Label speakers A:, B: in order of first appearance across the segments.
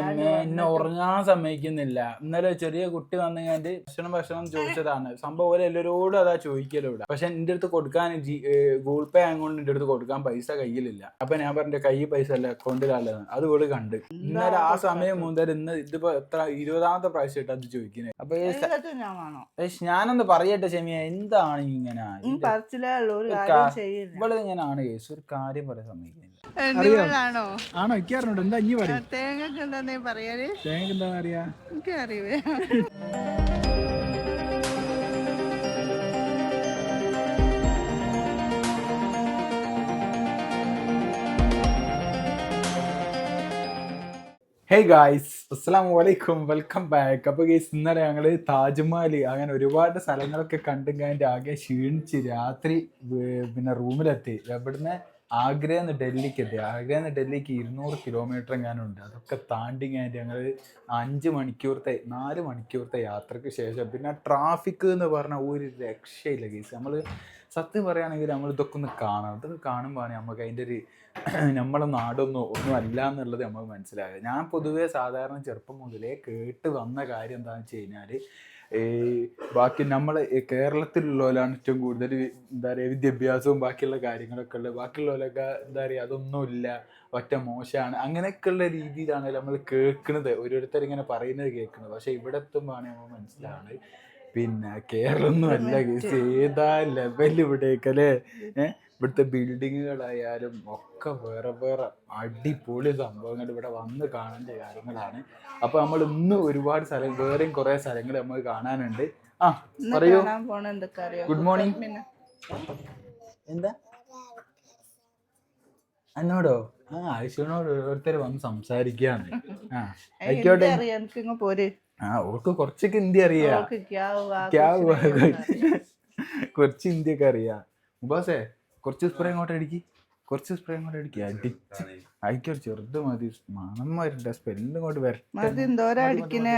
A: എന്നെ ഉറങ്ങാൻ സമ്മതിക്കുന്നില്ല. ഇന്നലെ ചെറിയ കുട്ടി വന്നു കഴിഞ്ഞാൽ ഭക്ഷണം ഭക്ഷണം ചോദിച്ചതാണ്. സംഭവം പോലെ എല്ലാവരോടും അതാ ചോദിക്കലോ ഇവിടെ. പക്ഷെ എന്റെ അടുത്ത് കൊടുക്കാൻ ഗൂഗിൾ പേ ആയതുകൊണ്ട് എന്റെ അടുത്ത് കൊടുക്കാൻ പൈസ കയ്യിലില്ല. അപ്പൊ ഞാൻ പറഞ്ഞ കൈ പൈസ അല്ല അക്കൗണ്ടിലല്ല അത് ഇവിടെ കണ്ട്. ഇന്നലെ ആ സമയം മുതൽ ഇന്ന് ഇതിപ്പോ എത്ര ഇരുപതാമത്തെ പ്രാവശ്യമായിട്ട് അത് ചോദിക്കുന്നത് അപ്പൊ
B: ഞാൻ
A: ഞാനൊന്ന് പറയട്ടെ ചെമിയ എന്താണ് ഇങ്ങനെ? ഇങ്ങനെയാണ് കേസ്. ഒരു കാര്യം പറയാൻ സമ്മതിക്കുന്നില്ല.
B: നിങ്ങളാണോ
C: ആണോ? എനിക്കറിഞ്ഞോണ്ട് എന്താ ഇനി പറയും?
B: തേങ്ങക്ക് എന്താ പറയാൽ?
C: തേങ്ങക്ക് എന്താ അറിയാ?
B: എനിക്ക് അറിയേ
A: ഹേ ഗായ്സ് അസ്സാം വലൈക്കും വെൽക്കം ബാക്ക് അപ്പൊ ഗൈസ് ഇന്നലെ ഞങ്ങൾ താജ്മഹൽ അങ്ങനെ ഒരുപാട് സ്ഥലങ്ങളൊക്കെ കണ്ടും കഴിഞ്ഞിട്ട് ആകെ ക്ഷീണിച്ച് രാത്രി പിന്നെ റൂമിലെത്തി എവിടുന്ന് ആഗ്രയിൽ നിന്ന് ഡൽഹിക്ക് എത്തി. ആഗ്രയിൽ നിന്ന് ഡൽഹിക്ക് ഇരുന്നൂറ് കിലോമീറ്റർ എങ്ങാനുണ്ട്. അതൊക്കെ താണ്ടി ഞാൻ ഞങ്ങൾ അഞ്ച് മണിക്കൂറത്തെ നാല് മണിക്കൂറത്തെ യാത്രയ്ക്ക് ശേഷം പിന്നെ ട്രാഫിക് എന്ന് പറഞ്ഞാൽ ഒരു രക്ഷയില്ല കേസ് നമ്മൾ സത്യം പറയുകയാണെങ്കിൽ നമ്മൾ ഇതൊക്കെ ഒന്ന് കാണണം. ഇതൊക്കെ കാണുമ്പോഴാണ് നമുക്ക് അതിന്റെ ഒരു നമ്മളെ നാടൊന്നും ഒന്നും അല്ല എന്നുള്ളത് നമുക്ക് മനസ്സിലാകുക ഞാൻ പൊതുവേ സാധാരണ ചെറുപ്പം മുതലേ കേട്ട് വന്ന കാര്യം എന്താണെന്ന് വെച്ച് കഴിഞ്ഞാൽ ഈ ബാക്കി നമ്മൾ കേരളത്തിലുള്ളവരാണ് ഏറ്റവും കൂടുതൽ എന്താ പറയുക വിദ്യാഭ്യാസവും ബാക്കിയുള്ള കാര്യങ്ങളൊക്കെ ഉള്ളത്. ബാക്കിയുള്ളവരൊക്കെ എന്താ പറയുക അതൊന്നുമില്ല. ഒറ്റ മോശമാണ്. അങ്ങനെയൊക്കെയുള്ള രീതിയിലാണ് നമ്മൾ കേൾക്കുന്നത്. ഓരോരുത്തർ ഇങ്ങനെ പറയുന്നത് കേൾക്കുന്നത്. പക്ഷെ ഇവിടെ എത്തുമ്പോഴാണ് നമ്മൾ മനസ്സിലാവുന്നത് പിന്നെ കേരളമൊന്നും അല്ല കേസ് ഏതാ ലെവൽ ഇവിടേക്കല്ലേ ഏഹ് ഇവിടുത്തെ ബിൽഡിങ്ങുകളായാലും ഒക്കെ വേറെ വേറെ അടിപൊളി സംഭവങ്ങൾ ഇവിടെ വന്ന് കാണേണ്ട കാര്യങ്ങളാണ്. അപ്പോൾ നമ്മൾ ഇന്ന് ഒരുപാട് സ്ഥലം വേറെയും കുറേ സ്ഥലങ്ങൾ നമുക്ക് കാണാനുണ്ട്. ആ പറയൂ. ഗുഡ്
B: മോർണിംഗ്
A: എന്താ? എന്നോടോ ആ ആയിഷനോട് ഓരോരുത്തർ വന്ന് സംസാരിക്കുകയാണ്. ആയിക്കോട്ടെ.
B: പോരെ.
A: ആ ഓർക്ക് കുറച്ചൊക്കെ ഹിന്ദി അറിയാം. കുറച്ച് ഹിന്ദിയൊക്കെ അറിയാം. മുബാസേ കുറച്ച് സ്പ്രേ അങ്ങോട്ട് അടിക്കി. കുറച്ച് സ്പ്രേ അങ്ങോട്ട് അടിക്കി. അടിച്ച് അയക്കൊരു ചെറുത് മതി. സ്പെല്ലും കൊണ്ട് വരട്ടെ.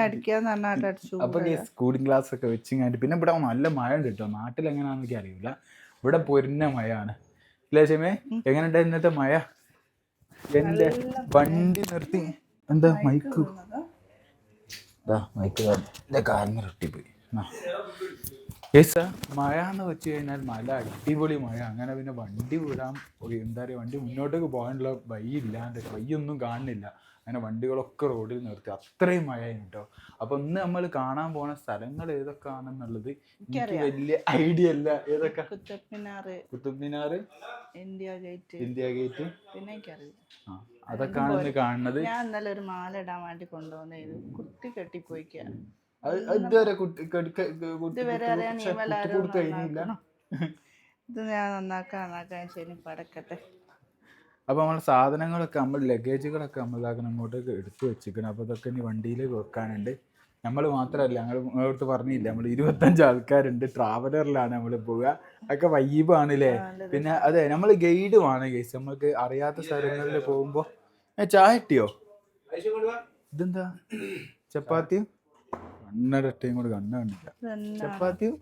B: അടിക്കാന്ന് പറഞ്ഞാട്ട് അടിച്ചു
A: അപ്പൊ സ്കൂളിംഗ് ക്ലാസ് ഒക്കെ വെച്ച് കഴിഞ്ഞിട്ട് പിന്നെ ഇവിടെ നല്ല മഴ ഉണ്ട് കേട്ടോ. നാട്ടിൽ എങ്ങനെയാണെന്ന് എനിക്ക് അറിയില്ല. ഇവിടെ പൊരിഞ്ഞ മഴയാണ്. ഇല്ലേ ക്ഷമേ എങ്ങനെയുണ്ട് ഇന്നത്തെ മഴ? എന്റെ വണ്ടി നിർത്തി. എന്താ മൈക്ക്? മൈക്ക് എന്റെ കാലിന് റൊട്ടിപ്പോയി. യെസ് മഴ എന്ന് വെച്ച് കഴിഞ്ഞാൽ നല്ല അടിപൊളി മഴ. അങ്ങനെ പിന്നെ വണ്ടി വിടാൻ എന്താ പറയുക വണ്ടി മുന്നോട്ടേക്ക് പോകാനുള്ള വഴി ഇല്ലാണ്ട് വഴിയൊന്നും കാണുന്നില്ല. അങ്ങനെ വണ്ടികളൊക്കെ റോഡിൽ നിർത്തി. അത്രയും മഴയാണ് കേട്ടോ അപ്പൊ ഇന്ന് നമ്മൾ കാണാൻ പോണ സ്ഥലങ്ങൾ ഏതൊക്കെയാണെന്നുള്ളത് എനിക്ക് വലിയ ഐഡിയ അല്ല ഏതൊക്കെ?
B: Qutub Minar
A: Qutub Minar
B: India gate.
A: India gate.
B: പിന്നെ
A: ആ അതൊക്കെയാണ് ഇന്ന് കാണുന്നത്.
B: ഞാൻ ഇന്നലെ ഒരു മാല ഇടാൻ വേണ്ടി കൊണ്ടുവന്നത്. കുത്തി കെട്ടിപ്പോയിക്കാ.
A: അത് ഇതുവരെ കുട്ടി കുട്ടി- കുട്ടി-
B: ഇതുവരെ അറിയാൻ
A: കുട്ടി-
B: ഇവലാരോ
A: കുട്ടി കൊടുത്ത് കഴിഞ്ഞില്ല.
B: ഇത് ഞാൻ നന്നാക്കാൻ നന്നാക്കാൻ ശരി പടക്കട്ടെ
A: അപ്പൊ നമ്മളെ സാധനങ്ങളൊക്കെ നമ്മൾ ലഗേജുകളൊക്കെ നമ്മൾ ഇതാക്കണം അങ്ങോട്ടേക്ക് എടുത്തു വെച്ചിരിക്കണം. അപ്പൊ ഇതൊക്കെ ഇനി വണ്ടിയിൽ വെക്കാനുണ്ട്. നമ്മൾ മാത്രമല്ല ഞങ്ങൾ അടുത്ത് പറഞ്ഞില്ല നമ്മൾ ഇരുപത്തഞ്ച് ആൾക്കാരുണ്ട്. ട്രാവലറിലാണ് നമ്മൾ പോവുക. അതൊക്കെ വൈബാണ് അല്ലേ പിന്നെ അതെ നമ്മൾ ഗൈഡ് ആണ് ഗൈസ് നമ്മൾക്ക് അറിയാത്ത സ്ഥലങ്ങളിൽ പോകുമ്പോ ഏ ചായ കിട്ടിയോ? ഇതെന്താ? ചപ്പാത്തിയും കണ്ണടട്ടയും കൂടെ കണ്ണ കണ്ടില്ല. ചപ്പാത്തിയും.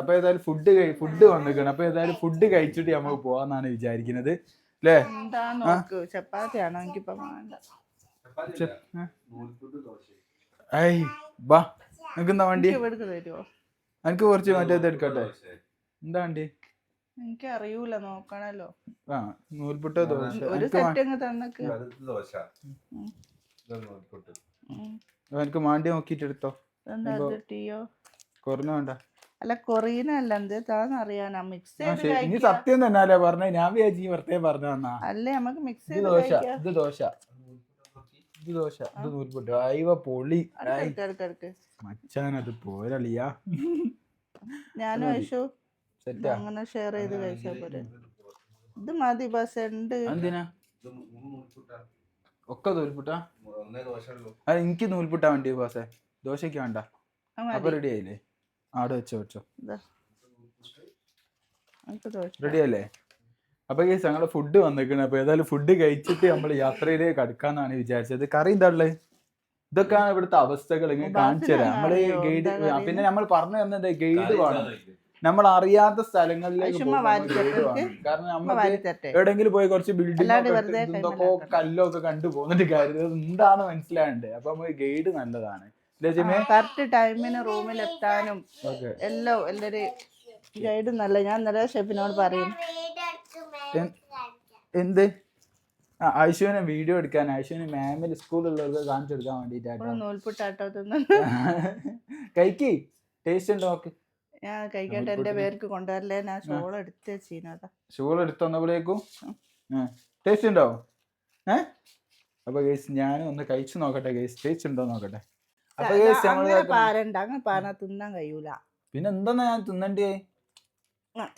A: അപ്പൊ ഏതായാലും ഫുഡ് ഫുഡ് വന്നിരിക്കണം. അപ്പൊ ഏതായാലും ഫുഡ് കഴിച്ചിട്ട് നമുക്ക് പോവാന്നാണ് വിചാരിക്കുന്നത്. അല്ലേ?
B: എന്താ നോക്ക് ചപ്പാത്തിയാണോ എനിക്കിപ്പോ വേണ്ട.
A: ഐ ബാ നിനക്ക് എന്താ വണ്ടി?
B: എനിക്ക്
A: കുറച്ച് മറ്റേ എടുക്കട്ടെ. എന്താ വണ്ടി?
B: എനിക്ക് അറിയൂല നോക്കണല്ലോ.
A: ആ നൂൽപുട്ട ദോശ.
B: ഒരു സെറ്റ് അങ്ങ് തന്നക്ക്.
D: ദോശ.
A: എനിക്ക് മാണ്ടി നോക്കിയിട്ട് എടുത്തോ കുറഞ്ഞ വേണ്ട
B: അല്ല കൊറിയനല്ല എന്ത് താന്നറിയാനാ മിക്സ്.
A: ഇനി സത്യം തന്നെ അല്ലേ പറഞ്ഞ. ഞാൻ വിചാരിച്ചു ഈ വെറുതെ പറഞ്ഞു തന്നാ.
B: അല്ലേ നമുക്ക് മിക്സ്
A: ഇത്
B: ചെയ്ത്
A: ദോശ ഇത് ദോശ. ഇത് ദോശ ഇത് നൂൽപുട്ട്. അയവ പൊളി. മച്ചാനത് പോരളിയാ.
B: ഞാനും
A: സെറ്റാ
B: അങ്ങനെ ഷെയർ ചെയ്ത് കഴിച്ചാ പോരെ. ഇത് മതി ബസ് ഉണ്ട്
A: എന്തിനാ ഒക്കെ നൂൽപുട്ടാ? എനിക്ക് നൂൽപുട്ടാ വേണ്ടി ബാസേ. ദോശയ്ക്ക് വേണ്ട. അപ്പൊ റെഡി ആയില്ലേ? ആടെ വെച്ചോ വെച്ചോ. റെഡി അല്ലേ അപ്പൊ ഈ ഞങ്ങളെ ഫുഡ് വന്നിരിക്കണ. അപ്പൊ ഏതായാലും ഫുഡ് കഴിച്ചിട്ട് നമ്മൾ യാത്രയിലേക്ക് അടുക്കാന്നാണ് വിചാരിച്ചത്. കറി എന്താ ഉള്ളത് ഇതൊക്കെയാണ് ഇവിടുത്തെ അവസ്ഥകൾ ഇങ്ങനെ കാണിച്ചു തരാം
B: നമ്മൾ
A: ഗൈഡ് പിന്നെ നമ്മൾ പറഞ്ഞു തന്നത് ഗൈഡ് വേണം. നമ്മൾ അറിയാത്ത സ്ഥലങ്ങളിലേക്ക്. കാരണം
B: നമ്മൾ
A: എവിടെങ്കിലും പോയി കുറച്ച് ബിൽഡിംഗ് എന്തൊക്കെ കല്ലോ ഒക്കെ കണ്ടു പോന്നിട്ട് കാര്യം. എന്താണ് മനസ്സിലാകേണ്ടത് അപ്പൊ നമ്മൾ ഗൈഡ് നല്ലതാണ്.
B: കറക്റ്റ് ടൈമിന് റൂമിൽ എത്താനും
A: എല്ലോ
B: എല്ലാം എല്ലാരും ഗൈഡ് നല്ല. ഞാൻ നല്ല ഷെഫിനോട് പറയും.
A: എന്ത്? ആ ഐശുവിനെ വീഡിയോ എടുക്കാൻ ഐശുവിന് മാമിൽ സ്കൂളിലുള്ളവർക്ക് കാണിച്ചു കൊടുക്കാൻ വേണ്ടിട്ടാട്ടോ
B: നൂൽപുട്ടാട്ടോ തിന്നു
A: കഴിക്ക് ടേസ്റ്റ് ഉണ്ടോ? നോക്ക്
B: ഞാൻ കഴിക്കട്ടെ എന്റെ പേർക്ക് കൊണ്ടുവരല്ലേ? ഞാൻ ഷോൾ എടുത്ത് വെച്ചീനതാ
A: എടുത്ത് എടുത്തന്നപ്പോഴേക്കും ടേസ്റ്റ് ഉണ്ടോ? ഏ? അപ്പൊ ഗേസ് ഞാനും ഒന്ന് കഴിച്ചു നോക്കട്ടെ ഗേസ്. ടേസ്റ്റ് ഉണ്ടോ നോക്കട്ടെ. അപ്പൊ ഗേസ്
B: അങ്ങനെ പാരണ്ട. അങ്ങനെ പാരാ തിന്നാൻ കഴിയൂല.
A: പിന്നെ എന്താ ഞാൻ തിന്നണ്ടേ?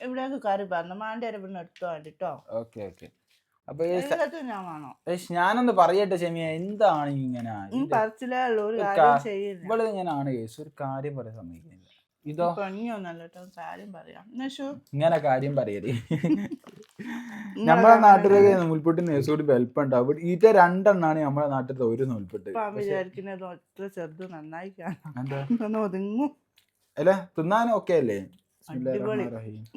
B: ഇവിടേക്ക് കറി പറഞ്ഞു എടുത്തു വേണ്ടിട്ടോ.
A: Okay okay. അപ്പൊ ഞാനൊന്ന് പറയട്ടെ ഷെമിയ എന്താണ് ഇങ്ങനെ?
B: ഈ
A: ഇത്
B: പറച്ചിലേ ഒരു
A: ഒരു
B: കാര്യം
A: കാ-
B: ചെയ്യില്ല
A: ഇവൾ ഇങ്ങനെയാണ് ഗേസ്. ഒരു കാര്യം പറയാൻ സമ്മതിക്കുന്നില്ല. ഇതോ?
B: പണിയൊന്നല്ല കേട്ടോ കാര്യം പറയാം. എന്നുവെച്ചു
A: ഇങ്ങനെ കാര്യം പറയരുത് നമ്മളെ നാട്ടിലേക്ക് നൂൽപുട്ട് നേഴ്സോട് വലിപ്പുണ്ടാവും ഈറ്റ രണ്ടെണ്ണാണ് നമ്മളെ നാട്ടിലത്തെ ഒരു നൂൽപുട്ട്.
B: വിചാരിക്കുന്നത് ചെറുത് നന്നായി ഒതുങ്ങും.
A: അല്ല തിന്നാനും ഓക്കെ അല്ലേ?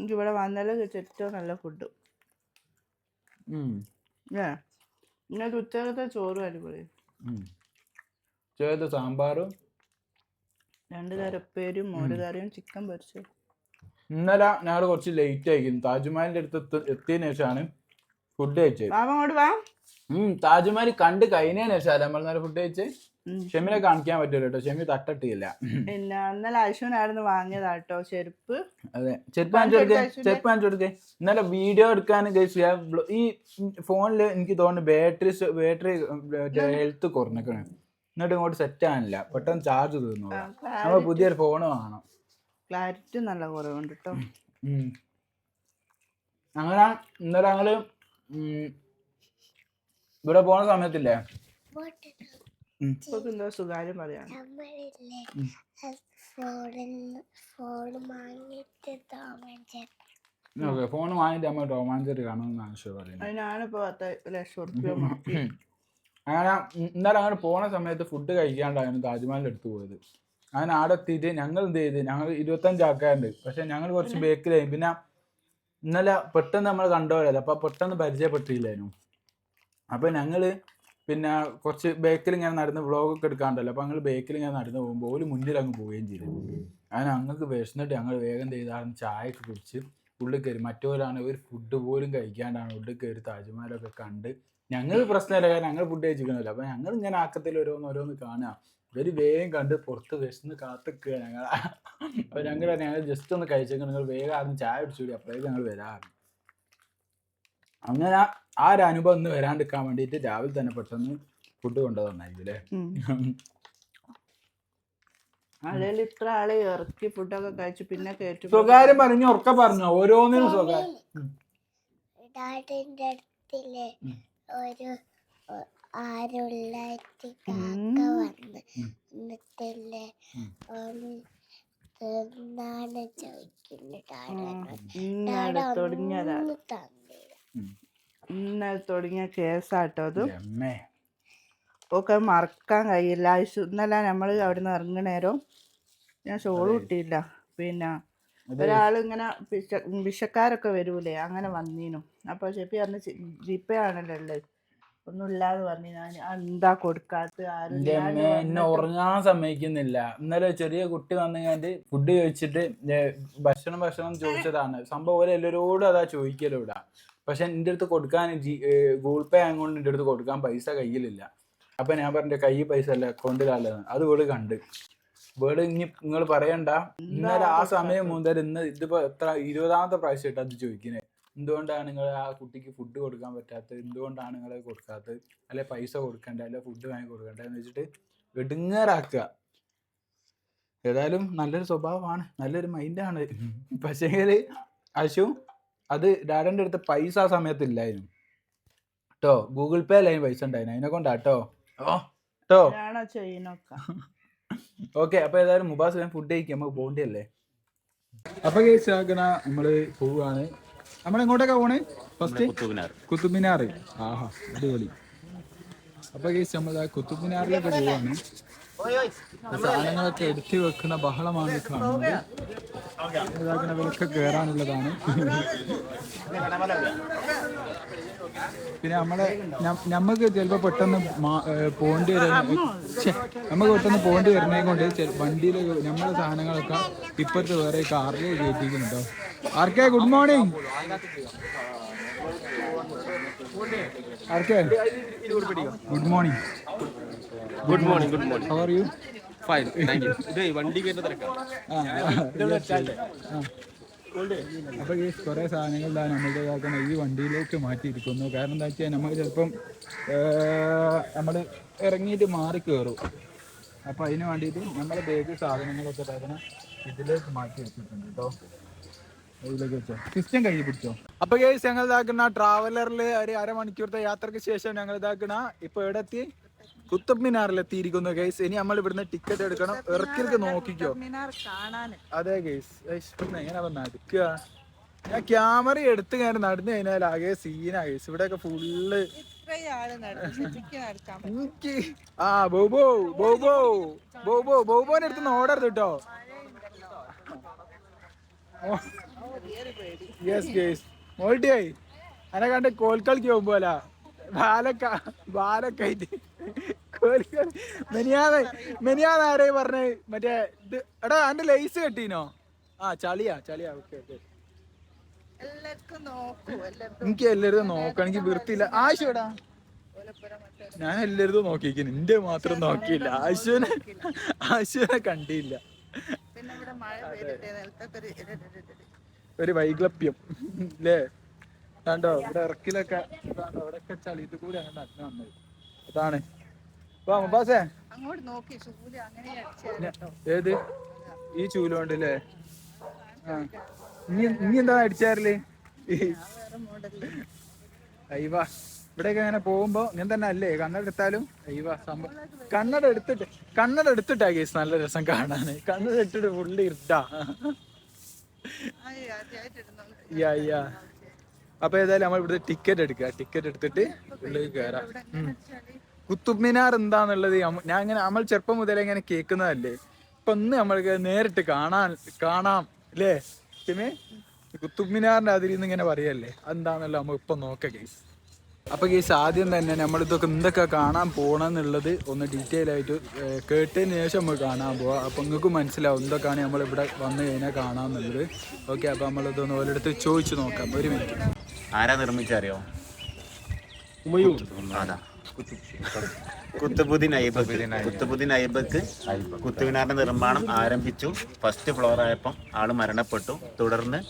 B: ഇവിടെ വന്നാലും ഏറ്റവും നല്ല ഫുഡ്.
A: ഉം,
B: ഏ? ഇന്നത്തെ ഉച്ചകത്തെ ചോറും അടിപൊളി.
A: ഉം. ചേർത്ത് സാമ്പാറും
B: രണ്ട് തരം ഉപ്പേരും ചിക്കൻ പൊരിച്ചു
A: ഇന്നലെ ഞങ്ങൾ കുറച്ച് ലേറ്റ് ആയിരിക്കും താജ്മഹലിന്റെ അടുത്ത് എത്തിയ എത്തിയതിനു ശേഷമാണ് ഫുഡ് കഴിച്ചത്.
B: അങ്ങോട്ട് വാ.
A: ഉം താജ്മഹൽ കണ്ട് കഴിഞ്ഞതിന് ശേഷം നമ്മൾ നേരെ ഫുഡ് കഴിച്ച് ഷെമിനെ കാണിക്കാൻ പറ്റില്ല കേട്ടോ ഷെമി തട്ടിട്ടില്ല
B: പിന്നെ ഇന്നലെ അശ്വനായിരുന്നു വാങ്ങിയതാട്ടോ ചെരുപ്പ്.
A: അതെ. ചെരുപ്പ് കാണിച്ചു കൊടുക്കേ
B: കാണിച്ചു
A: ചെരുപ്പ് കാണിച്ചുകൊടുക്കേ ഇന്നലെ വീഡിയോ എടുക്കാൻ ഈ ഫോണിൽ എനിക്ക് തോന്നുന്നു ബാറ്ററി ബാറ്ററി ഹെൽത്ത് കുറഞ്ഞേക്കണേ എന്നിട്ട് ഇങ്ങോട്ട് സെറ്റ് ആകാനില്ല പെട്ടെന്ന് ചാർജ് തീർന്നു. നമ്മൾ പുതിയൊരു ഫോൺ വാങ്ങണം.
B: ക്ലാരിറ്റി നല്ല കുറവുണ്ട് കേട്ടോ.
A: അങ്ങനെ ഇന്നലെ ഞങ്ങൾ ഉം, ഇവിടെ പോണ സമയത്തില്ലേ.
B: ഇപ്പൊ പറയാം.
D: ഫോൺ
A: വാങ്ങിട്ട് നമ്മൾ രോമാഞ്ചർ കാണുമെന്ന് ആവശ്യം പറയുന്നത്
B: അതിനാണിപ്പോ പത്ത് ലക്ഷം മുടക്കി.
A: അങ്ങനെ ഇന്നലെ അങ്ങനെ പോണ സമയത്ത് ഫുഡ് കഴിക്കാണ്ടായിരുന്നു താജ്മഹലിൽ എടുത്തു പോയത്. അങ്ങനെ ആടെ എത്തിയിട്ട് ഞങ്ങൾ എന്ത് ചെയ്ത്? ഞങ്ങൾ ഇരുപത്തഞ്ച് ആൾക്കാരുണ്ട്. പക്ഷെ ഞങ്ങൾ കുറച്ച് ബേക്കിലായി പിന്നെ ഇന്നലെ പെട്ടെന്ന് നമ്മൾ കണ്ടുപോയല്ലോ അപ്പൊ പെട്ടെന്ന് പരിചയപ്പെട്ടില്ലായിരുന്നു. അപ്പൊ ഞങ്ങൾ പിന്നെ കുറച്ച് ബേക്കിൽ ഇങ്ങനെ നടന്ന് വ്ളോഗൊക്കെ എടുക്കാണ്ടല്ലോ. അപ്പൊ ഞങ്ങൾ ബേക്കിൽ ഇങ്ങനെ നടന്ന് പോകുമ്പോൾ ഒരു മുന്നിൽ അങ്ങ് പോവുകയും ചെയ്തു. അങ്ങനെ അങ്ങക്ക് വിശന്നിട്ട് ഞങ്ങൾ വേഗം ചെയ്താണ് ചായ ഒക്കെ കുടിച്ച് ഉള്ളിൽ കയറി. മറ്റവരാണ് ഒരു ഫുഡ് പോലും കഴിക്കാണ്ടാണ് ഉള്ളിൽ കയറി താജ്മഹലൊക്കെ കണ്ട് ഞങ്ങൾ പ്രശ്നമില്ല കാരണം ഞങ്ങൾ ഫുഡ് കഴിച്ചിരിക്കണമല്ലോ. അപ്പൊ ഞങ്ങൾ ഇങ്ങനെ ആക്കത്തിൽ ഓരോന്ന് ഓരോന്ന് കാണുക. ഇവർ വേഗം കണ്ട് പുറത്ത് വിശന്ന് കാത്തിക്കുക ഞങ്ങൾ അപ്പൊ ഞങ്ങൾ ഞങ്ങൾ ജസ്റ്റ് ഒന്ന് കഴിച്ചേക്ക് നിങ്ങൾ വേഗം ആദ്യം ചായ പിടിച്ചുകൂടി അപ്പോഴേക്കും ഞങ്ങൾ വരാറ്. അങ്ങനെ ആ ഒരു അനുഭവം ഒന്ന് വരാണ്ടിരിക്കാൻ വേണ്ടിയിട്ട് രാവിലെ തന്നെ പെട്ടെന്ന് ഫുഡ് കൊണ്ടുവന്നായിരിക്കും അല്ലേ.
B: അല്ലെങ്കിൽ ഇത്ര ആളെ ഇറക്കി ഫുഡൊക്കെ കഴിച്ചു പിന്നെ കേട്ടു
A: സ്വകാര്യം പറഞ്ഞു ഉറക്ക പറഞ്ഞു. ഓരോന്നിനും സ്വകാര്യം.
D: ഒരു ആരുള്ളായിട്ട് കാക്ക. വന്ന് എന്നിട്ടല്ലേ തിന്നാണ് ചോദിക്കുന്നത്
B: ഇന്നലെ തുടങ്ങിയ കേസാട്ടോ അത്. ഒക്കെ മറക്കാൻ കഴിയില്ല. ആവശ്യം ഇന്നലെ നമ്മൾ അവിടെ നിന്ന് ഇറങ്ങണേരം ഞാൻ ഷോൾ കിട്ടിയില്ല പിന്നെ ഒരാളിങ്ങനെ പിശ വിഷക്കാരൊക്കെ വരൂലേ അങ്ങനെ വന്നീനു. അപ്പോൾ ഷെപ്പി പറഞ്ഞ് ജിപ്പേ ആണല്ലോ ഉള്ളത്. ഒന്നും ഇല്ലാതെ പറഞ്ഞു ഞാൻ "ആ, എന്താ കൊടുക്കാത്ത ആരും
A: എന്റെ
B: ഇല്ലാണ്ട്
A: എന്നെ ഉറങ്ങാൻ സമ്മതിക്കുന്നില്ല. ഇന്നലെ ചെറിയ കുട്ടി വന്നുകൊണ്ട് ഫുഡ് ചോദിച്ചിട്ട് ഭക്ഷണം ഭക്ഷണം ചോദിച്ചതാണ്. സംഭവം പോലെ എല്ലാവരോടും അതാ ചോദിക്കലോ ഇവിടെ. പക്ഷെ എന്റെ അടുത്ത് കൊടുക്കാൻ ജി ഗൂഗിൾ പേ ആയതുകൊണ്ട് എന്റെ അടുത്ത് കൊടുക്കാൻ പൈസ കയ്യിലില്ല. അപ്പൊ ഞാൻ പറഞ്ഞ കൈ പൈസ അല്ല അക്കൗണ്ടിലല്ലെന്ന് അത് വീട് കണ്ട്. വീട് ഇനി നിങ്ങൾ പറയണ്ട. ഇന്നലെ ആ സമയം മുതൽ ഇന്ന് ഇതിപ്പോ എത്ര ഇരുപതാമത്തെ പ്രാവശ്യമായിട്ട് അത് ചോദിക്കുന്നത് എന്തുകൊണ്ടാണ് നിങ്ങൾ ആ കുട്ടിക്ക് ഫുഡ് കൊടുക്കാൻ പറ്റാത്തത്? എന്തുകൊണ്ടാണ് നിങ്ങൾ കൊടുക്കാത്തത്? അല്ലെ പൈസ കൊടുക്കണ്ട? അല്ലെ ഫുഡ് വാങ്ങി കൊടുക്കണ്ട? എന്ന് വെച്ചിട്ട് വെടുങ്ങാറാക്കുക. ഏതായാലും നല്ലൊരു സ്വഭാവമാണ്. നല്ലൊരു മൈൻഡാണ് പക്ഷേ അശു അത് ഡാഡന്റെ അടുത്ത് പൈസ ആ സമയത്ത് ഇല്ലായിരുന്നു. കേട്ടോ ഗൂഗിൾ പേ അല്ലായിരുന്നു പൈസ ഉണ്ടായിരുന്നു? അതിനെ കൊണ്ടാ കേട്ടോ ഓ. കേട്ടോ ഓക്കെ അപ്പൊ ഏതായാലും മുബാസ് ഫുഡ് കഴിക്കാം നമുക്ക് പോകണ്ടല്ലേ അപ്പൊ കേസാക്കണ നമ്മൾ പോവാണ്. നമ്മൾ എങ്ങോട്ടൊക്കെ പോണേ ഫസ്റ്റ് കുത്തുബിനാർ ആഹാ അടിപൊളി. അപ്പൊ കേസ് നമ്മൾ ആ കുത്തുബിനാറിലൊക്കെ പോവാണ്. സാധനങ്ങളൊക്കെ എടുത്തു വെക്കുന്ന ബഹളമാണ് കാണുന്നത്. വിലക്ക് കയറാനുള്ളതാണ് പിന്നെ നമ്മളെ നമ്മക്ക് നമുക്ക് ചിലപ്പോൾ പെട്ടെന്ന് പോണ്ടി വരാൻ നമുക്ക് പെട്ടെന്ന് പോണ്ടി വരുന്നേ കൊണ്ട് വണ്ടിയിൽ നമ്മളെ സാധനങ്ങളൊക്കെ ഇപ്പുറത്ത് വേറെ കാറിൽ ആർക്കേ good morning ആർക്കേ good morning
E: good morning good morning
A: how are you
E: fine thank you ഇതേ വണ്ടി കയറ്റുന്ന തിരക്കാണ്
A: അപ്പൊ ഈ കുറെ സാധനങ്ങൾ നമ്മളുടെ ഇതാക്കണം ഈ വണ്ടിയിലേക്ക് മാറ്റിയിരിക്കുന്നു. കാരണം എന്താ വെച്ചാൽ നമ്മൾ ചിലപ്പം നമ്മൾ ഇറങ്ങിയിട്ട് മാറി കയറും അപ്പൊ അതിന് വേണ്ടിയിട്ട് നമ്മുടെ ബാഗ് സാധനങ്ങളൊക്കെ ഇതാക്കണ ഇതിലേക്ക് മാറ്റി വെച്ചിട്ടുണ്ട് കേട്ടോ കൈ പിടിച്ചോ. അപ്പൊ കേസ് ഞങ്ങൾ ഇതാക്കുന്ന ട്രാവലറിൽ ഒരു അരമണിക്കൂറത്തെ യാത്രയ്ക്ക് ശേഷം ഞങ്ങൾ ഇതാക്കണ ഇപ്പൊ എവിടെ എത്തി കുത്തബ് മിനാറിൽ എത്തിയിരിക്കുന്നു ഗൈസ് ഇനി നമ്മൾ ഇവിടുന്ന് ടിക്കറ്റ് എടുക്കണം. ഇറക്കിലേക്ക് നോക്കിക്കോ. അതെ ഗൈസ് എങ്ങനെ നടക്കുക ഞാൻ ക്യാമറ എടുത്ത് ഞാൻ നടന്നു കഴിഞ്ഞാൽ ആകെ സീനാ ഗൈസ് ഇവിടെയൊക്കെ ഫുള്ള്. എനിക്ക് ആ ബോബോ ബോബോ ബോബോ ബോബോന്റെ അടുത്ത് ഓർഡർ കേട്ടോ. യെസ് ഗേസ് മോൾട്ടിയായി. അനെ കണ്ട് കോൽക്കളിക്ക് പോകുമ്പോല. ബാലക്ക ബാലക്കായിട്ട് കോൽക്കളി. മെനിയാതെ മെനിയാതെ ആരെയും പറഞ്ഞേ? മറ്റേ ഇത്. എടാ അന്റെ ലൈസ് കെട്ടീനോ? ആ ചളിയാ ചളിയാ. ഓക്കെ ഓക്കെ എനിക്ക് എല്ലാരും നോക്കണം. എനിക്ക് വൃത്തിയില്ല. ആശുടാ ഞാൻ എല്ലാരും നോക്കിയിരിക്കുന്നു. നിന്റെ മാത്രം നോക്കിയില്ല. ആശുവിനെ ആശുവിനെ കണ്ടില്ല.
B: പിന്നെ ഇവിടെ മഴ പെയ്തിട്ട് നിലത്തൊക്കെ ഒരു
A: വൈക്ലപ്യം. അല്ലേ കണ്ടോ? ഇവിടെ ഇറക്കിലൊക്കെ ഇതാണ്ടോ ഇവിടെയൊക്കെ ചളി. ഇത് കൂടി അങ്ങനെ നടന്നു വന്നത്. അതാണ്
B: അങ്ങനെ അടിച്ചു
A: ഏത്? ഈ ചൂലുണ്ട് അല്ലേ ആ. ഇനി ഇനി എന്താ അടിച്ചാറില്ലേ അയ്യവാ. ഇവിടെയൊക്കെ ഇങ്ങനെ പോകുമ്പോ ഇങ്ങനെ തന്നെ അല്ലേ? കണ്ണട എടുത്താലും? അയ്യവാ സംഭവം. കണ്ണട എടുത്തിട്ട് കണ്ണട എടുത്തിട്ടാ കേസ് നല്ല രസം കാണാന്. കണ്ണട ഇട്ടിട്ട് ഫുള്ള് ഇരുട്ടാ.
B: ഇടുന്നുണ്ട്
A: യാ യാ അപ്പൊ ഏതായാലും നമ്മൾ ഇവിടുത്തെ ടിക്കറ്റ് എടുക്കുക. ടിക്കറ്റ് എടുത്തിട്ട് ഉള്ളിൽ കയറാം. കുത്തുബ് മിനാർ എന്താന്നുള്ളത് ഞാൻ ഇങ്ങനെ നമ്മൾ ചെറുപ്പം മുതലേ ഇങ്ങനെ കേൾക്കുന്നതല്ലേ? ഇപ്പൊ ഒന്ന് നമ്മൾക്ക് നേരിട്ട് കാണാൻ കാണാം അല്ലേ കുത്തുബ് മിനാറിന്റെ അതിരിന്ന് ഇങ്ങനെ പറയല്ലേ? എന്താന്നല്ലോ നമ്മൾ ഇപ്പൊ നോക്കാം കേസ് അപ്പൊ കേസ് ആദ്യം തന്നെ നമ്മൾ ഇതൊക്കെ എന്തൊക്കെ കാണാൻ പോകണമെന്നുള്ളത് ഒന്ന് ഡീറ്റെയിൽ ആയിട്ട് കേട്ടതിന് ശേഷം നമ്മൾ കാണാൻ പോവാം. അപ്പൊ നിങ്ങൾക്ക് മനസ്സിലാവും എന്തൊക്കെയാണ് നമ്മൾ ഇവിടെ വന്നു കഴിഞ്ഞാൽ കാണാന്നുള്ളത്. ഓക്കെ അപ്പൊ നമ്മളിതൊന്ന് ഓരോടുത്ത് ചോദിച്ചു നോക്കാം. ഒരു മിനിറ്റ്
F: ആരാ നിർമ്മിച്ചറിയോ? കുത്തുബുദ്ദീൻ ഐബക്ക് കുത്തുബുദ്ദീൻ ഐബക്ക് കുത്തുവിനാറിന്റെ നിർമ്മാണം ആരംഭിച്ചു. ഫസ്റ്റ് ഫ്ലോർ ആയപ്പോൾ ആൾ മരണപ്പെട്ടു. തുടർന്ന്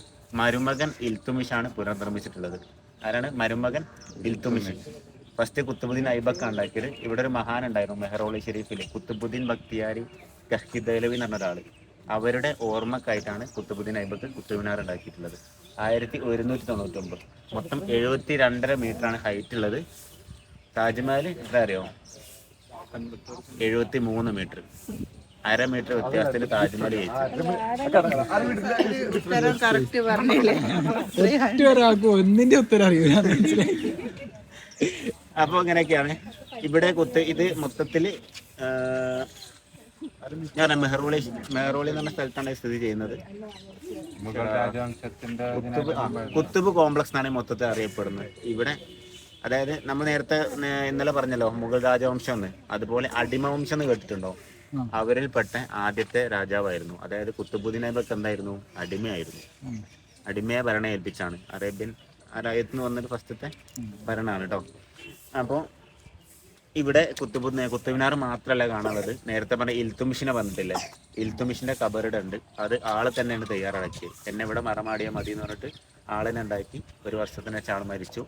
F: മരുമകൻ ഇൽത്തുമിഷാണ് പുനർനിർമ്മിച്ചിട്ടുള്ളത്. ആരാണ്? മരുമകൻ ഇൽത്തുമിഷ് ഫസ്റ്റ് കുത്തുബുദ്ദീൻ ഐബക്ക് ഉണ്ടാക്കിയത്. ഇവിടെ ഒരു മഹാൻ ഉണ്ടായിരുന്നു മെഹറോളി ഷെരീഫിൽ കുത്തുബുദ്ദീൻ ബക്തിയാരി കഹ്കി ദഹ്ലവി എന്ന് പറഞ്ഞ ഒരാൾ അവരുടെ ഓർമ്മക്കായിട്ടാണ് കുത്തുബുദ്ദീൻ ഐബക്ക് കുത്തുമിനാർ ഉണ്ടാക്കിയിട്ടുള്ളത്. ആയിരത്തി ഒരുന്നൂറ്റി തൊണ്ണൂറ്റി ഒമ്പത് മൊത്തം എഴുപത്തി രണ്ടര മീറ്റർ ആണ് ഹൈറ്റ് ഉള്ളത്. താജ്മഹൽ എത്ര അറിയോ? എഴുപത്തി മൂന്ന് മീറ്റർ. അര മീറ്റർ വ്യത്യാസത്തിൽ താജ്മഹൽ ജയിച്ചു.
A: ഒരാൾക്ക് ഒന്നിന്റെ ഉത്തരം അറിയില്ല.
F: അപ്പൊ ഇങ്ങനെയൊക്കെയാണ് ഇവിടെ കുത്ത് ഇത് മൊത്തത്തിൽ ഞാൻ മെഹറോളി മെഹറോളി എന്ന സ്ഥലത്താണ് സ്ഥിതി ചെയ്യുന്നത്. കുത്തുബ് കോംപ്ലക്സ് എന്നാണ് മൊത്തത്തിൽ അറിയപ്പെടുന്നത്. ഇവിടെ അതായത് നമ്മൾ നേരത്തെ ഇന്നലെ പറഞ്ഞല്ലോ മുഗൾ രാജവംശം എന്ന്. അതുപോലെ അടിമവംശം എന്ന് കേട്ടിട്ടുണ്ടോ? അവരിൽപ്പെട്ട ആദ്യത്തെ രാജാവായിരുന്നു. അതായത് കുത്തുബുദ്ദീൻ ഐബക്ക് എന്തായിരുന്നു? അടിമയായിരുന്നു. അടിമയെ ഭരണ ഏൽപ്പിച്ചാണ് അറേബ്യൻ ആ രാജ്യത്ത് നിന്ന് വന്നൊരു ഫസ്റ്റത്തെ ഭരണമാണ് കേട്ടോ അപ്പോൾ ഇവിടെ കുത്തുബുദ്ദീൻ കുത്തുമിനാർ മാത്രമല്ല കാണാനുള്ളത്. നേരത്തെ പറഞ്ഞ ഇൽത്തുമിഷിനെ വന്നിട്ടില്ലേ? ഇൽത്തുമിഷിന്റെ കബറിട ഉണ്ട്. അത് ആൾ തന്നെയാണ് തയ്യാറാക്കിയത്. എന്നെ ഇവിടെ മറമാടിയാൽ മതി എന്ന് പറഞ്ഞിട്ട് ആളിനെ ഉണ്ടാക്കി ഒരു വർഷത്തിന് വെച്ച് ആൾ മരിച്ചു.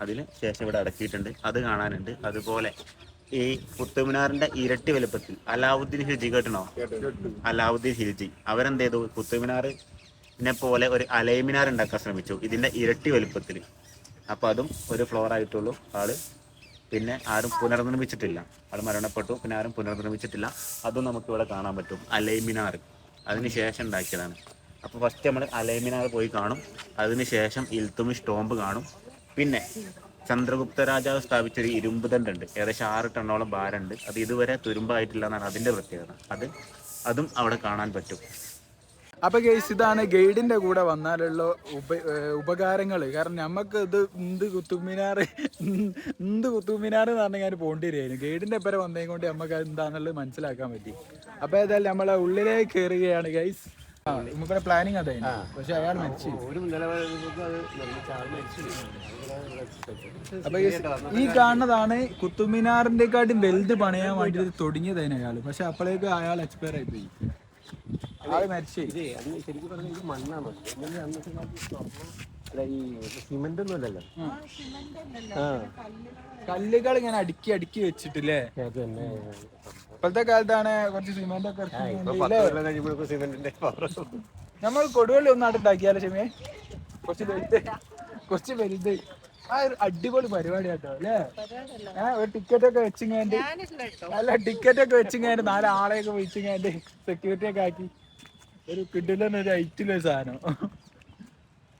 F: അതിന് ശേഷം ഇവിടെ അടക്കിയിട്ടുണ്ട്. അത് കാണാനുണ്ട്. അതുപോലെ ഈ കുത്തുമിനാറിന്റെ ഇരട്ടി വലുപ്പത്തിൽ അലാവുദ്ദീൻ ഹിൽജി കേട്ടണോ അലാവുദ്ദീൻ ഹിൽജി. അവരെന്ത് ചെയ്തു കുത്തുമിനാറിനെ പോലെ ഒരു അലൈമിനാർ ഉണ്ടാക്കാൻ ശ്രമിച്ചു. ഇതിന്റെ ഇരട്ടി വലുപ്പത്തിൽ. അപ്പൊ അതും ഒരു ഫ്ലോർ ആയിട്ടുള്ളൂ ആൾ. പിന്നെ ആരും പുനർനിർമ്മിച്ചിട്ടില്ല. ആൾ മരണപ്പെട്ടു. പിന്നെ ആരും പുനർനിർമ്മിച്ചിട്ടില്ല. അതും നമുക്ക് ഇവിടെ കാണാൻ പറ്റും. അലൈമിനാർ. അതിന് ശേഷം ഉണ്ടാക്കിയതാണ്. അപ്പോൾ ഫസ്റ്റ് നമ്മൾ അലൈമിനാർ പോയി കാണും. അതിനുശേഷം ഇൽത്തുമിഷ് ടോംബ് കാണും. പിന്നെ ചന്ദ്രഗുപ്ത രാജാവ് സ്ഥാപിച്ച ഒരു ഇരുമ്പ് ദണ്ടുണ്ട് ഏകദേശം ആറ് ടണ്ണോളം ഭാരമുണ്ട്. അത് ഇതുവരെ തുരുമ്പായിട്ടില്ല എന്നാണ് അതിന്റെ പ്രത്യേകത. അത് അതും അവിടെ കാണാൻ പറ്റും.
A: അപ്പൊ ഗൈസ് ഇതാണ് ഗൈഡിന്റെ കൂടെ വന്നാലുള്ള ഉപ ഉപകാരങ്ങൾ കാരണം നമുക്ക് ഇത് എന്ത് കുത്തുമിനാർ എന്ത് കുത്തുമിനാർ എന്ന് പറഞ്ഞാൽ ഞാൻ പോകേണ്ടി ഗൈഡിന്റെ ഒപ്പം വന്നതുകൊണ്ട് നമുക്ക് എന്താണെന്നുള്ളത് മനസ്സിലാക്കാൻ പറ്റി. അപ്പൊ ഏതായാലും നമ്മളെ ഉള്ളിലേക്ക് കയറുകയാണ് ഗൈസ് നമുക്ക് പ്ലാനിങ് അതായിരുന്നു പക്ഷെ അയാൾ മരിച്ചു. അപ്പൊ ഈ- ഈ കാണുന്നതാണ് കുത്തുമിനാറിന്റെ കാട്ടും വലുത് പണിയാൻ വേണ്ടി തുടങ്ങിയതായിരുന്നു അയാൾ. പക്ഷെ അപ്പോഴേക്ക് അയാൾ എക്സ്പയർ ആയി പോയി. ആൾ മരിച്ചേ.
E: ശരിക്കും പറഞ്ഞാൽ മണ്ണാണ്. അല്ല ഈ സിമെന്റ് ഒന്നും അല്ലല്ലോ.
A: കല്ലുകൾ ഇങ്ങനെ അടുക്കി അടുക്കി വെച്ചിട്ടില്ലേ?
E: അത് തന്നെ
A: ഇപ്പോഴത്തെ കാലത്താണ് കുറച്ച് സിമെന്റ് ഒക്കെ
E: സിമെന്റിന്റെ
A: നമ്മൾ കൊടുവള്ളി ഒന്നാട്ട് ഉണ്ടാക്കിയാലോ ക്ഷമയെ കുറച്ച് വലുത് കുറച്ച് വലുത്. ആ ഒരു അടിപൊളി പരിപാടി കേട്ടോ അല്ലേ? ഒരു ടിക്കറ്റ് ഒക്കെ വെച്ചിങ്ങാണ്ട് അല്ല ടിക്കറ്റ് ഒക്കെ വെച്ചിങ്ങാണ്ട് നാല് ആളെയൊക്കെ വിളിച്ചിങ്ങാണ്ട് സെക്യൂരിറ്റി ഒക്കെ ആക്കി. ഒരു കിട്ടില്ല ഒരു ഐറ്റിലൊരു സാധനം.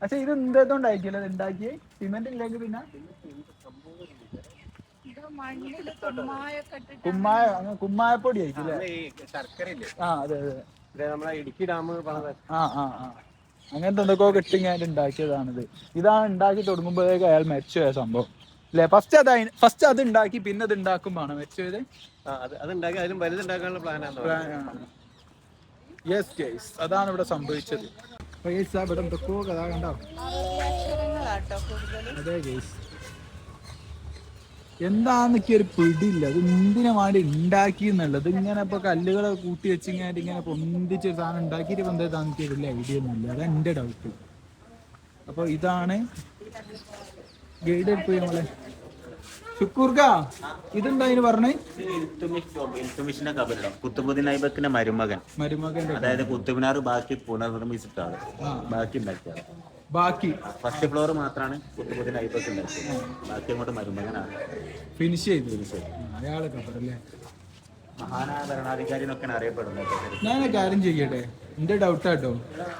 A: പക്ഷെ ഇത് എന്തോണ്ടായിരിക്കില്ല ഇത് ഉണ്ടാക്കി സിമെന്റ് ഇല്ലെങ്കിൽ പിന്നെ
B: ഇത് മണ്ണിൽ കുമ്മായൊക്കെ ഇട്ടിട്ട്
A: കുമ്മായ അങ്ങ് കുമ്മായപ്പൊടി ആയിരിക്കും അല്ലേ ആ അതെ അതെ.
E: ഇത് നമ്മളെ ഇടുക്കി ഡാം
A: ആ ആ ആ. അങ്ങനത്തെ എന്തൊക്കെയോ ഞാൻ ഉണ്ടാക്കിയതാണിത്. ഇതാണ് ഉണ്ടാക്കി തുടങ്ങുമ്പോഴേക്കും അയാൾ മരിച്ചു പോയ സംഭവം. അല്ലേ? ഫസ്റ്റ് അത് ഫസ്റ്റ് അത് ഉണ്ടാക്കി പിന്നെ അത് ഉണ്ടാക്കുമ്പോഴാണ് മരിച്ചുപോയത്.
E: ആ അത് അതുണ്ടാക്കി അതിലും വലുതുണ്ടാക്കാനുള്ള പ്ലാനാണ്
A: യെസ് കേസ് അതാണ് ഇവിടെ സംഭവിച്ചത്. ഇവിടെ എന്തൊക്കെയോ കഥ കണ്ടോ അതെ കേസ് എന്താന്നൊക്കെ ഒരു പിടിയില്ല. അത് എന്തിനു വേണ്ടി ഉണ്ടാക്കി എന്നുള്ളത്? ഇങ്ങനെ ഇപ്പൊ കല്ലുകളെ കൂട്ടി വെച്ചിങ്ങനെ ഇങ്ങനെ പൊന്തിച്ച് ഒരു സാധനം ഉണ്ടാക്കിയിട്ട് എന്താ വലിയ ഐഡിയ ഒന്നുമില്ല. അതാ എന്റെ ഡൗട്ട് അപ്പൊ ഇതാണ് ഗൈഡ് എടുപ്പ് നമ്മളെ. ശുക്കൂർക്ക ഇതെന്താ അതിന് പറഞ്ഞേ?
F: കുത്തുബുദ്ദീൻ ഐബക്കിന്റെ മരുമകൻ.
A: മരുമകൻ
F: അതായത് കുത്തുബിനാർ ബാക്കി പുനർനിർമ്മിച്ചിട്ടാണ്. ബാക്കി ഉണ്ടാക്കിയത്
A: ബാക്കി.
F: ഫസ്റ്റ് ഫ്ലോർ മാത്രമാണ് ഉണ്ടാക്കിയത്. ബാക്കി അങ്ങോട്ട് മരുമകനാണ്.
A: ഫിനിഷ് ചെയ്തു അയാളെ കബറല്ലേ
F: മഹാനായ ഭരണാധികാരി എന്നൊക്കെയാണ് അറിയപ്പെടുന്നത്.
A: ഞാൻ കാര്യം ചെയ്യട്ടെ? എന്റെ ഡൗട്ട് ആട്ടോ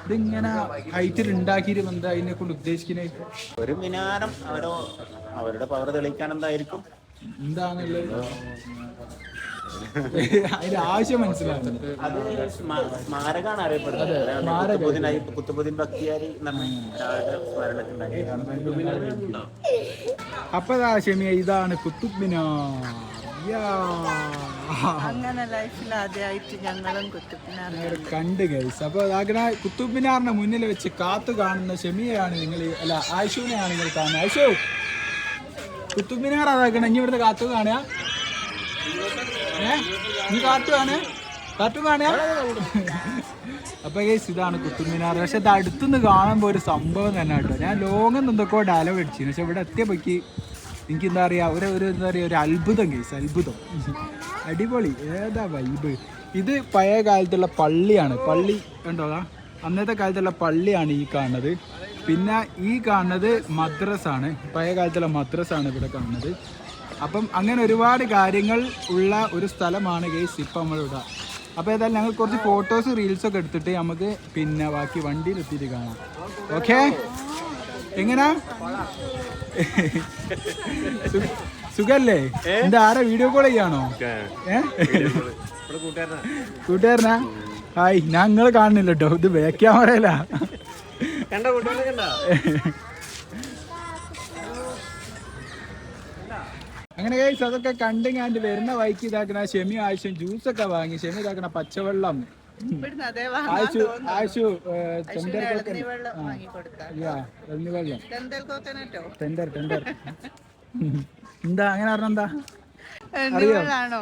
A: ഇതിങ്ങനെ ഹൈറ്റിൽ ഉണ്ടാക്കിയിട്ട് എന്താ അതിനെ കൊണ്ട് ഉദ്ദേശിക്കുന്നത്
F: ഒരു മിനാരം അവരോ അവരുടെ പവർ തെളിയിക്കാൻ എന്തായിരിക്കും?
A: എന്താണുള്ളത് അതിന്റെ ആവശ്യം
F: അത് സ്മാരകമാണ് അറിയപ്പെടുന്നത്.
A: അപ്പൊ ഷെമിയ ഇതാണ് കുത്തുബ് മിനാർ.
B: അങ്ങനെ ലൈഫിൽ ആദ്യമായിട്ട് ഞങ്ങളും
A: കണ്ട്. ഗൈസ് അപ്പൊ അങ്ങനെ മുന്നിൽ വെച്ച് കാത്തു കാണുന്ന ഷെമിയാണ് നിങ്ങൾ അല്ല ആയിഷുവിനെയാണ് നിങ്ങൾ കാണുന്നത്. ആയിഷു! കുത്തുബ് മിനാർ അതാക്കണം ഇനി ഇവിടുത്തെ കാത്തു കാണുക. ഏ? നീ കാത്തു കാണുക. കാത്തു കാണുക. അപ്പൊ ഗൈസ് ഇതാണ് കുത്തുബ് മിനാർ പക്ഷെ ഇത് അടുത്തുനിന്ന് കാണുമ്പോൾ ഒരു സംഭവം തന്നെ കേട്ടോ. ഞാൻ ലോങ് എന്തൊക്കെയോ ഡയലോഗ് അടിച്ചു പക്ഷെ ഇവിടെ എത്തിയപ്പോഴേക്ക് എനിക്ക് എന്താ പറയാ ഒരു ഒരു എന്താ പറയാ ഒരു അത്ഭുതം കേസ് അത്ഭുതം. അടിപൊളി. ഏതാ വൈബ് ഇത് പഴയ കാലത്തുള്ള പള്ളിയാണ്. പള്ളി കണ്ടോ അന്നത്തെ കാലത്തുള്ള പള്ളിയാണ് ഈ കാണുന്നത്. പിന്നെ ഈ കാണുന്നത് മദ്രസ് ആണ് പഴയ കാലത്തുള്ള മദ്രസ് ആണ് ഇവിടെ കാണുന്നത്. അപ്പം അങ്ങനെ ഒരുപാട് കാര്യങ്ങൾ ഉള്ള ഒരു സ്ഥലമാണ് ഗെയ്സ് ഇപ്പം നമ്മളിവിടെ അപ്പോൾ ഏതായാലും ഞങ്ങൾ കുറച്ച് ഫോട്ടോസ് റീൽസൊക്കെ എടുത്തിട്ട് നമുക്ക് പിന്നെ ബാക്കി വണ്ടിയിൽ എത്തിയിട്ട് കാണാം. ഓക്കെ എങ്ങനാ? സുഖല്ലേ? എന്താ ആരാ വീഡിയോ കോൾ ചെയ്യാണോ? ഏഹ്
E: ഇവിടെ കൂട്ടുകാരനാ.
A: കൂട്ടുകാരനാ? ഹായ് ഞാൻ നിങ്ങൾ കാണുന്നില്ല കേട്ടോ ഇത് ബാക്ക് ക്യാമറയില
E: കണ്ട കണ്ട?
A: അങ്ങനെ കഴിച്ച് അതൊക്കെ കണ്ട് ഞാൻ വരുന്ന വൈക്ക് ഇതാക്കണ ഷെമി ആവശ്യം ജ്യൂസ് ഒക്കെ വാങ്ങി. ഷെമി ഇതാക്കണ പച്ചവെള്ളം. ആശു ആശു ടെൻഡർ
B: വെള്ളം
A: ടെൻഡർ ടെൻഡർ എന്താ അങ്ങനെ പറഞ്ഞ എന്താ? ആണോ?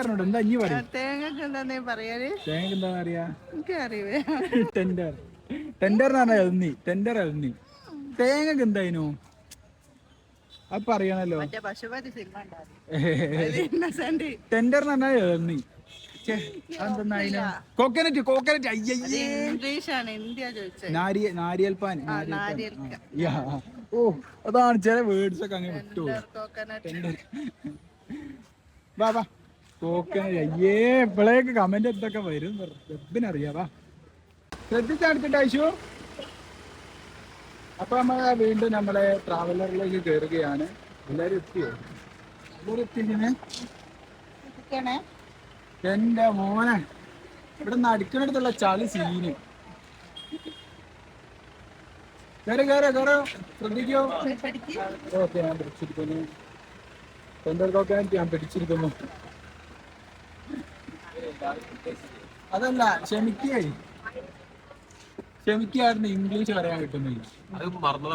A: അറിഞ്ഞോട്ടോ എന്താ ഇനി പറയും?
B: തേങ്ങക്ക് എന്താ പറയാ
A: തേങ്ങ എന്താ അറിയേ? ടെൻഡർ ടെൻഡർ എന്ന് പറഞ്ഞാൽ എഴുന്നി ടെൻഡർ എഴുന്നി തേങ്ങക്ക് എന്തായിനു?
B: ഉണ്ടായിരുന്നു ഇന്നസെന്റ്
A: ടെൻഡർ എന്ന് പറഞ്ഞാൽ എഴുന്നി കോക്കനറ്റ് കോക്കനറ്റ് നാരിയ നാരിയൽ പാൻ. ഓ അതാണ് ചില വേർഡ്സ് ഒക്കെ അങ്ങനെ വിട്ടു.
B: കോക്കനട്ട്
A: വാ വാ. കോക്കനറ്റ് അയ്യേ ഇപ്പോഴേക്ക് കമന്റ് എന്തൊക്കെ വരും. അറിയാവാ ശ്രദ്ധിച്ചടുത്തിട്ട് അയച്ചു അപ്പൊ നമ്മൾ വീണ്ടും നമ്മളെ ട്രാവലറിലേക്ക് കയറുകയാണ് എല്ലാരും എത്തിയോ? എല്ലാരും എത്തിക്കണേ. എന്റെ മോനെ. ഇവിടെ നടുക്കിനടുത്തുള്ള ചളി സീന്. കേറോ കേറോ കേറോ. ശ്രദ്ധിക്കോ? ഓക്കെ ഞാൻ പിടിച്ചിരിക്കുന്നു. എന്തൊക്കെ ഞാൻ പിടിച്ചിരിക്കുന്നു? അതല്ല ക്ഷമിക്കേ. ക്ഷമിക്കായിരുന്നു ഇംഗ്ലീഷ് പറയാൻ കിട്ടുന്നില്ല.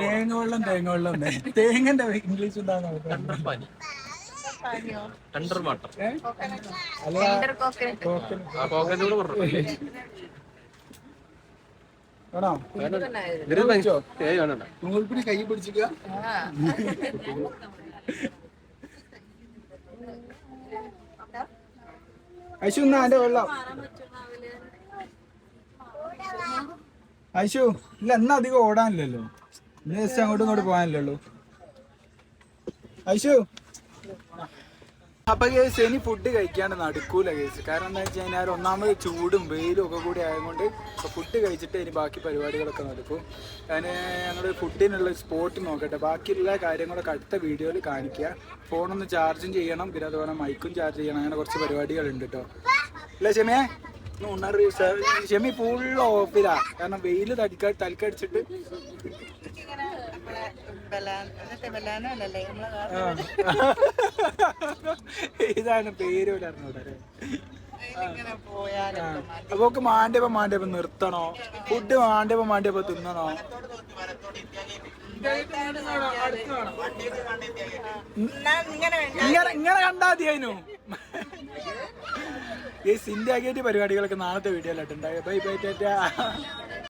A: തേങ്ങ വെള്ളം തേങ്ങ വെള്ളം എന്നേ. തേങ്ങന്റെ ഇംഗ്ലീഷ് ഉണ്ടാകുന്ന
E: പനി. അണ്ടർ വാട്ടർ
A: കൈ പിടിച്ചിക്ക അശ്വന്നാ എന്റെ വെള്ളം? ഐശു ഇല്ല എന്നാ അധികം ഓടാനില്ലല്ലോ. ഇന്ന് ജസ്റ്റ് അങ്ങോട്ടും ഇങ്ങോട്ട് പോകാനില്ലല്ലോ. ഐശു അപ്പൊ കേസ് ഇനി ഫുഡ് കഴിക്കാണ്ട് നടക്കൂല കേസ് കാരണം എന്താ വെച്ച് കഴിഞ്ഞാൽ ഒന്നാമത് ചൂടും വെയിലും ഒക്കെ കൂടി ആയതുകൊണ്ട് ഇപ്പൊ ഫുഡ് കഴിച്ചിട്ട് ഇനി ബാക്കി പരിപാടികളൊക്കെ നടക്കും. ഞാൻ ഞങ്ങൾ ഫുഡിനുള്ള സ്പോട്ട് നോക്കട്ടെ. ബാക്കിയുള്ള കാര്യങ്ങളൊക്കെ അടുത്ത വീഡിയോയിൽ കാണിക്കുക ഫോണൊന്ന് ചാർജും ചെയ്യണം. പിന്നെ അതുപോലെ മൈക്കും ചാർജ് ചെയ്യണം. അങ്ങനെ കുറച്ച് പരിപാടികളുണ്ട് കേട്ടോ അല്ലേ ക്ഷമേ ഉണർവ് ക്ഷമി ഫുൾ ഓഫിലാ കാരണം വെയിൽ തടിക്ക തലക്കടിച്ചിട്ട്. ഇതാണ് പേര് ഇവിടെ അറിഞ്ഞൂടെ അപ്പൊ ഒക്കെ മാണ്ടപ്പ മാണ്ടിയപ്പോ നിർത്തണോ? ഫുഡ് മാണ്ടപ്പ മാണ്ടപ്പ തിന്നണോ? ഇങ്ങനെ കണ്ടാ മതി അതിനു. ഈ സിന്ധ്യാഗേറ്റ് പരിപാടികളൊക്കെ നാളത്തെ വീഡിയോയിലായിട്ടുണ്ടായി ബൈ ബൈ ടാറ്റാ.